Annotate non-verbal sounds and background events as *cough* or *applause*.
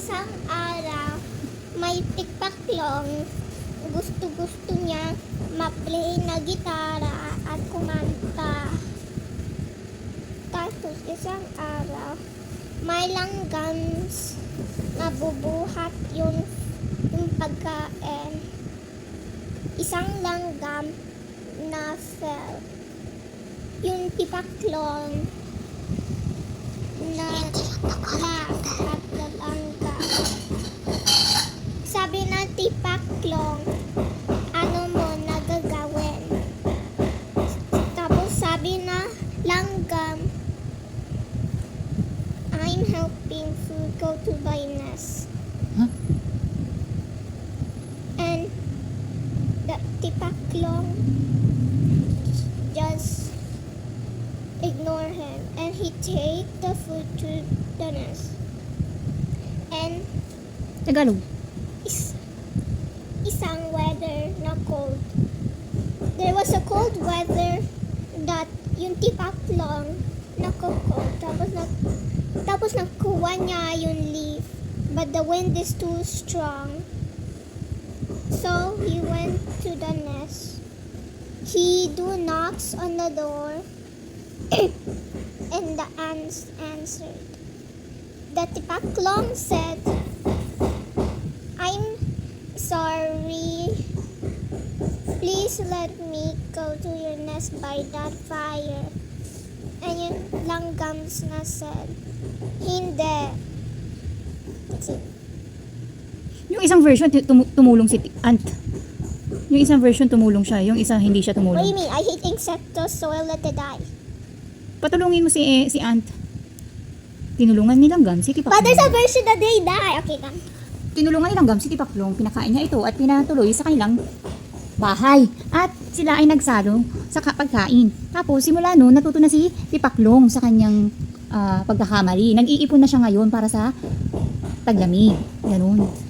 isang araw, may tikpaklong. Gusto-gusto niya ma-play na gitara at kumanta. Tapos isang araw, may langgams na bubuhat yung, yung pagkain. Isang langgam na fell. Yung tipaklong Helping food go to nest. Huh? And the tipaklong just ignore him and he take the food to the nest. And Tagalog. is isang weather na cold. There was a cold weather that yung tipaklong nako-cold. Tapos, na, tapos nakuha niya yung leaf. But the wind is too strong. So, he went to the nest. He do knocks on the door. *coughs* and the ants answered. The tipaklong said, I'm sorry. Please let me go to your nest by that fire. And yung langgams na said, Hindi. That's it. Yung isang version, tum- tumulong si Ant. Yung isang version, tumulong siya. Yung isang, hindi siya What do you tumulong. mean? I hate insectos, so I let it die. Patulungin mo si, eh, si Ant. Tinulungan ni Langgam si But there's a Tipaklong. version that they die. Okay, come. Tinulungan ni Langgam si Tipaklong. Pinakain niya ito at pinatuloy sa kanilang bahay. At sila ay nagsalo sa ka- pagkain. Tapos simula noon, natuto na si Tipaklong sa kanyang ah, pagkakamali. Nag-iipon na siya ngayon para sa taglamig. Ganun.